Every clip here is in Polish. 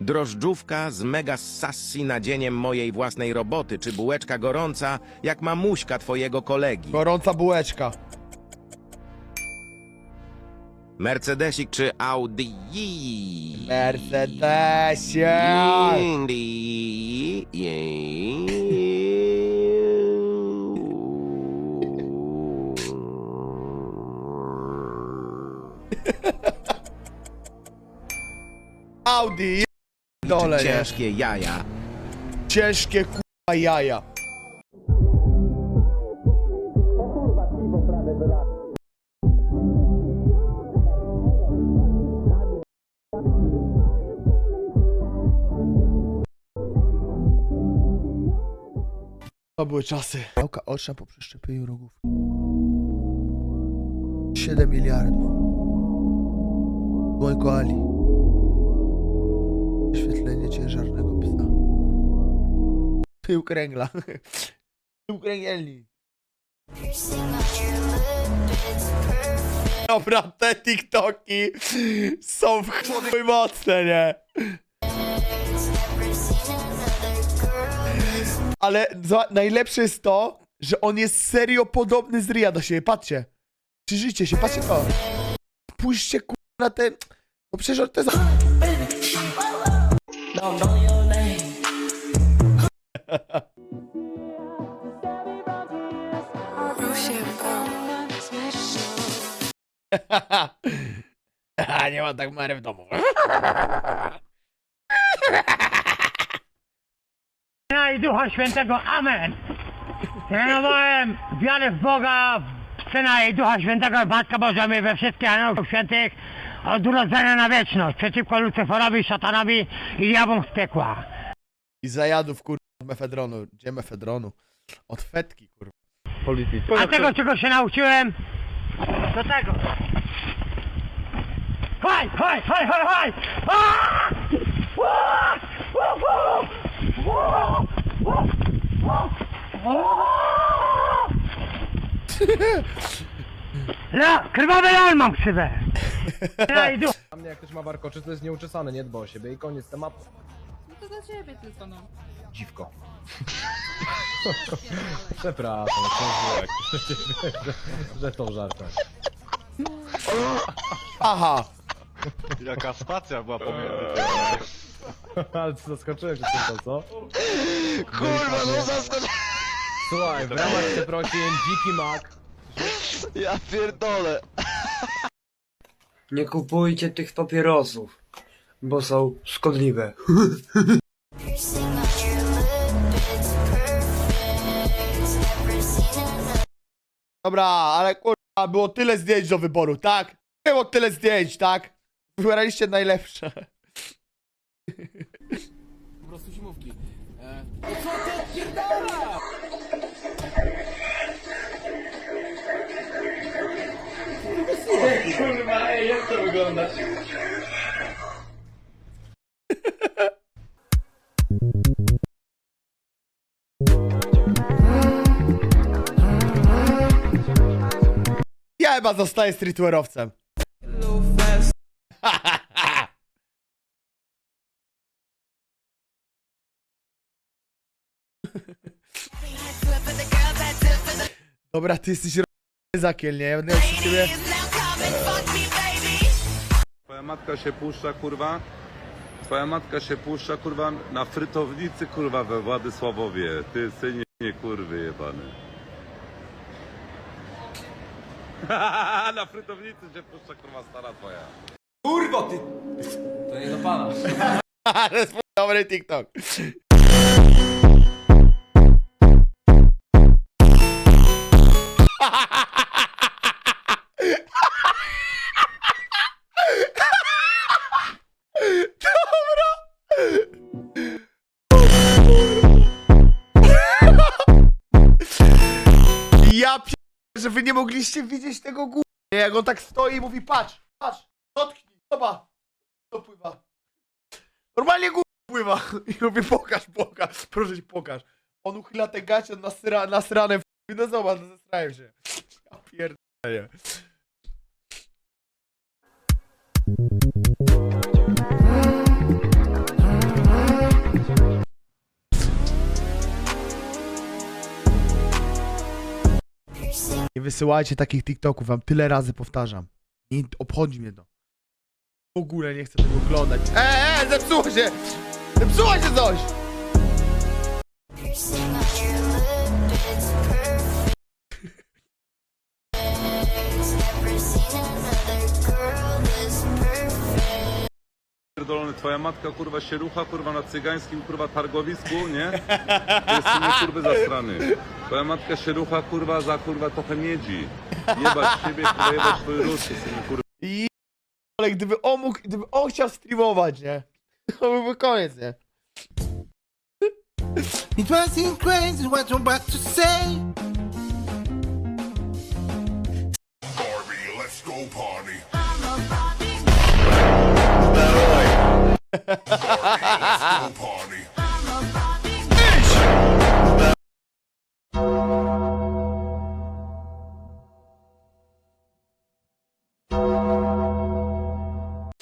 Drożdżówka z mega sassy nadzieniem mojej własnej roboty, czy bułeczka gorąca, jak mamuśka twojego kolegi. Gorąca bułeczka. Mercedesik czy Audi? Mercedesie. Audi. Nie? Ciężkie jaja. Ciężkie kurwa jaja. To były czasy. Oka oczna po przeszczepieniu rogówki. 7 miliardów. Dłońko Ali. Ciężarnego psa. Tył kręgla. Tył kręgielni. Dobra, te TikToki są w chuj mocne, nie? Ale najlepsze jest to, że on jest serio podobny z Ria do siebie. Patrzcie. Przyjrzyjcie się, patrzcie to. Spójrzcie ku... na ten... No przecież to jest... nie ma tak Mary w domu. Syna i Ducha Świętego. Amen. Trenowałem wiarę w Boga, w Syna i Ducha Świętego, Matka Boża my we wszystkich aniołów świętych od urodzenia na wieczność przeciwko Lucyforowi, szatanowi i diabłom z piekła. I zajadów, kurwa, od mefedronu. Gdzie mefedronu? Od fetki, kurwa. A tego, czego się nauczyłem, do tego. Haj, haj, haj, haj, haj! Aaa! Aaa! No, krwawy lal mam krzywę. Dla mnie jak ktoś ma warkoczy, to jest nieuczesany, nie dba o siebie i koniec tematu. No to dla ciebie tylko, no. Dziwko. Przepraszam, książek, że, że to żartem. Aha! Jaka spacja była pomiędzy. Ale zaskoczyłem się tym, co? Kurwa, no zaskocz... Słuchaj, w ramach przeprosin, dziki mak. Ja pierdolę. Nie kupujcie tych papierosów, bo są szkodliwe. Dobra, ale kurwa, było tyle zdjęć do wyboru, tak? Było tyle zdjęć, tak? Wybieraliście najlepsze. po prostu zimówki. E, Ja chyba zostaję streetwearowcem. Dobra, ty jesteś zakiel, nie? Ja będę. Twoja matka się puszcza, kurwa. Twoja matka się puszcza, kurwa, na frytownicy, kurwa, we Władysławowie. Ty synie, kurwy jebany. na frytownicy się puszcza, kurwa, stara twoja. to nie do pana. Ale jest dobry TikTok. Ja mogliście widzieć tego gó... Jak on tak stoi i mówi, patrz, patrz, dotknij, zobacz, to pływa. Normalnie gó... pływa. I mówię, pokaż, pokaż, proszę cię, pokaż. On uchyla te gacie nasra, nasrane w no zobacz, no się. Ja pierdolę. Wysyłajcie takich TikToków, wam tyle razy powtarzam. Nie obchodzi mnie to. W ogóle nie chcę tego oglądać. Eee, eee, zepsuło się! Zepsuło się coś! Pierdolony, twoja matka kurwa się rucha kurwa na cygańskim kurwa targowisku, nie? To jest nie kurwy zastrany. Twoja matka się rucha kurwa za kurwa trochę miedzi. Jebać siebie, kurwa jebać twój ród, synu kurwa. I ale gdyby on mógł, gdyby on chciał streamować, nie? To byłby koniec, nie? It wasn't crazy what I'm about to say.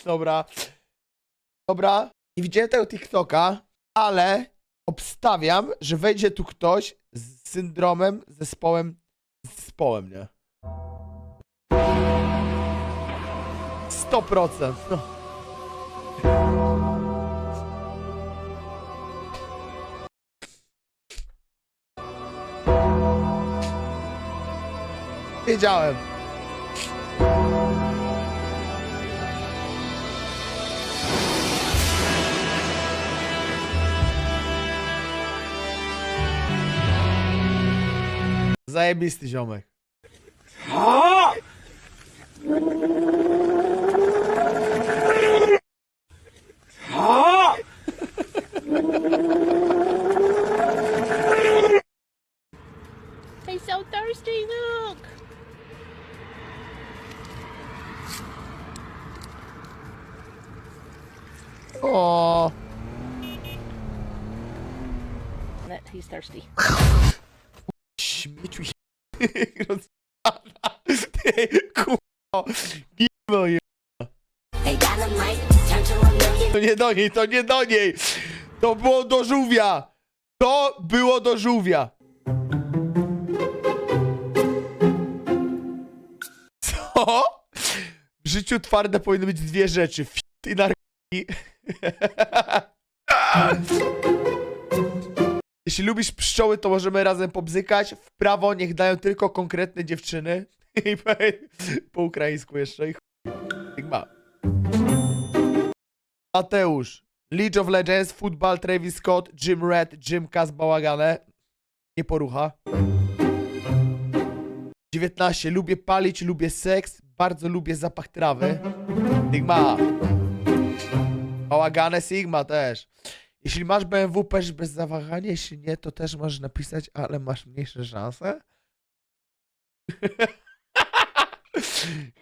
Dobra. Dobra. Nie widziałem tego TikToka, ale obstawiam, że wejdzie tu ktoś z syndromem, zespołem, zespołem, nie? 100%. No. Wiedziałem. Zajebisty ziomek. He's so thirsty, look! O, He's thirsty. śmieciu się rozpada. Ty, kurwa. Gimno. To nie do niej, to nie do niej. To było do żółwia. To było do żółwia. Co? W życiu twarde powinny być dwie rzeczy. Fit i narkotyki. Jeśli lubisz pszczoły, to możemy razem pobzykać. W prawo niech dają tylko konkretne dziewczyny. I po, ukraińsku jeszcze. I chuj. Ma. Mateusz. League of Legends, Football, Travis Scott, Jim Red, Jim Kaz Bałagane. Nie porucha. 19. Lubię palić, lubię seks, bardzo lubię zapach trawy. Sigma. Bałagane Sigma też. Jeśli masz BMW, pisz bez zawahania, jeśli nie, to też możesz napisać, ale masz mniejsze szanse.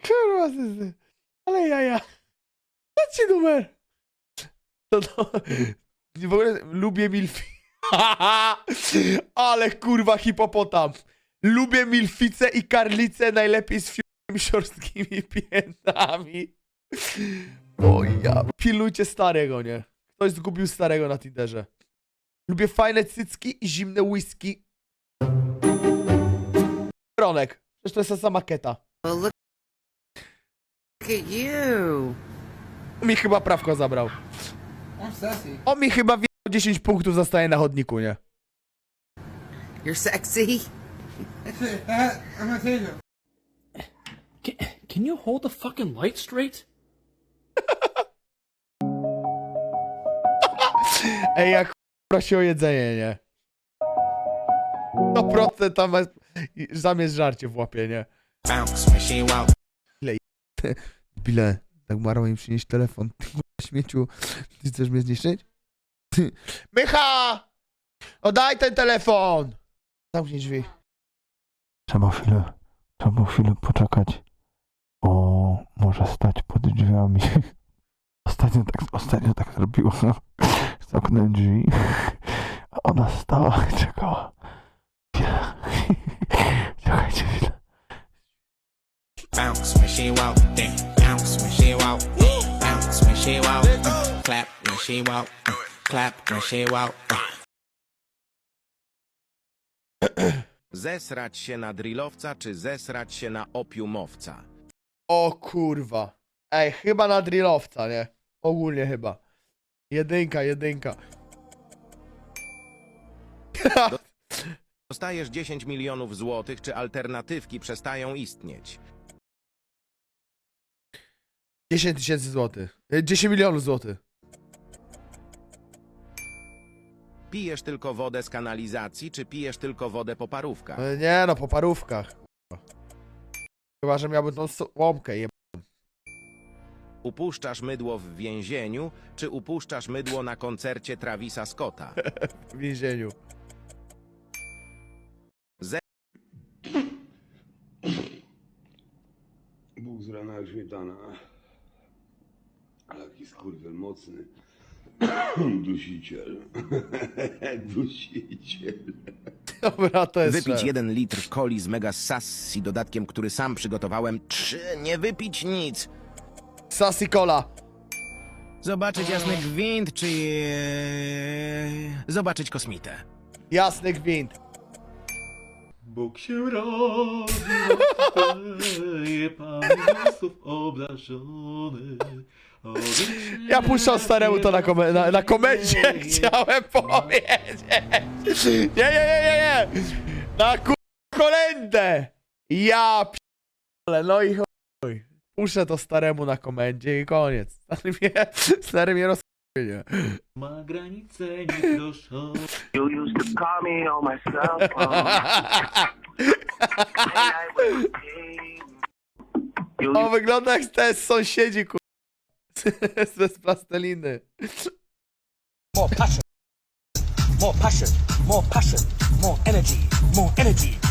Kurwa, syzy. ale jaja. Dajcie numer. To, to, w ogóle lubię milfi. ale kurwa hipopotam. Lubię milfice i karlice najlepiej z fiutami siorstkimi piętami. O ja. Pilnujcie starego, nie? Ktoś zgubił starego na Tinderze. Lubię fajne cycki i zimne whisky. Ronek. Przecież to jest ta sama keta. Look at you. On mi chyba prawko zabrał. I'm sassy. On mi chyba wie 10 punktów zostaje na chodniku, nie? You're sexy. I'm. Can, can you hold the fucking light straight? Ej, jak prosi o jedzenie, nie? 100% tam jest, zamiast żarcie w łapie, nie? Ile Bile, tak marło im przynieść telefon. Ty kurwa, śmieciu, ty chcesz mnie zniszczyć? Ty. Mycha! Oddaj ten telefon! Zamknij drzwi. Trzeba chwilę, trzeba chwilę poczekać. O, może stać pod drzwiami. Ostatnio tak, ostatnio tak zrobiła. Zamknąłem drzwi. A ona stała i czekała. Czekajcie chwilę. Bounce when she walk, then bounce when she walk, bounce when she walk, uh, clap when she walk, uh, clap when she walk. Uh. Zesrać się na drillowca, czy zesrać się na opiumowca? O kurwa. Ej, chyba na drillowca, nie? Ogólnie chyba. Jedynka, jedynka. Dostajesz 10 milionów złotych, czy alternatywki przestają istnieć? 10 tysięcy złotych. E, 10 milionów złotych. Pijesz tylko wodę z kanalizacji, czy pijesz tylko wodę po parówkach? E, Nie no, po parówkach. Chyba, że miałbym tą łomkę. Upuszczasz mydło w więzieniu, czy upuszczasz mydło na koncercie Travisa Scotta? w więzieniu. Bóg z rana jak śmietana. Ale jaki skurwiel mocny. Dusiciel. Dusiciel. Dobra, to jest Wypić szef. jeden litr coli z Mega Sassy dodatkiem, który sam przygotowałem. Trzy, nie wypić nic. Sassy Cola. Zobaczyć jasny gwint, czy... Zobaczyć kosmitę. Jasny gwint. Bóg się rodzi, Pan Bóstów obdarzony. Ja puszczam staremu to na, kome- na, na komendzie, chciałem powiedzieć. Nie, nie, nie, nie, nie. Na ku... kolendę. Ja p***le, no i chuj. To staremu na komendzie i koniec. Stary mnie, stary mnie roz... nie. Ma granice nieproszone. You used to call me on my cell phone. O, wygląda jak te sąsiedzi, ku... z plasteliny. More passion. More passion. More passion. More energy. More energy.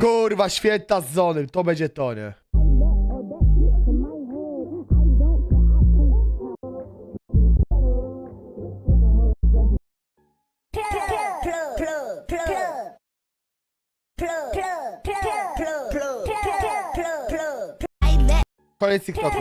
Kurwa, święta z zony. To będzie to, nie? Koniec TikToku.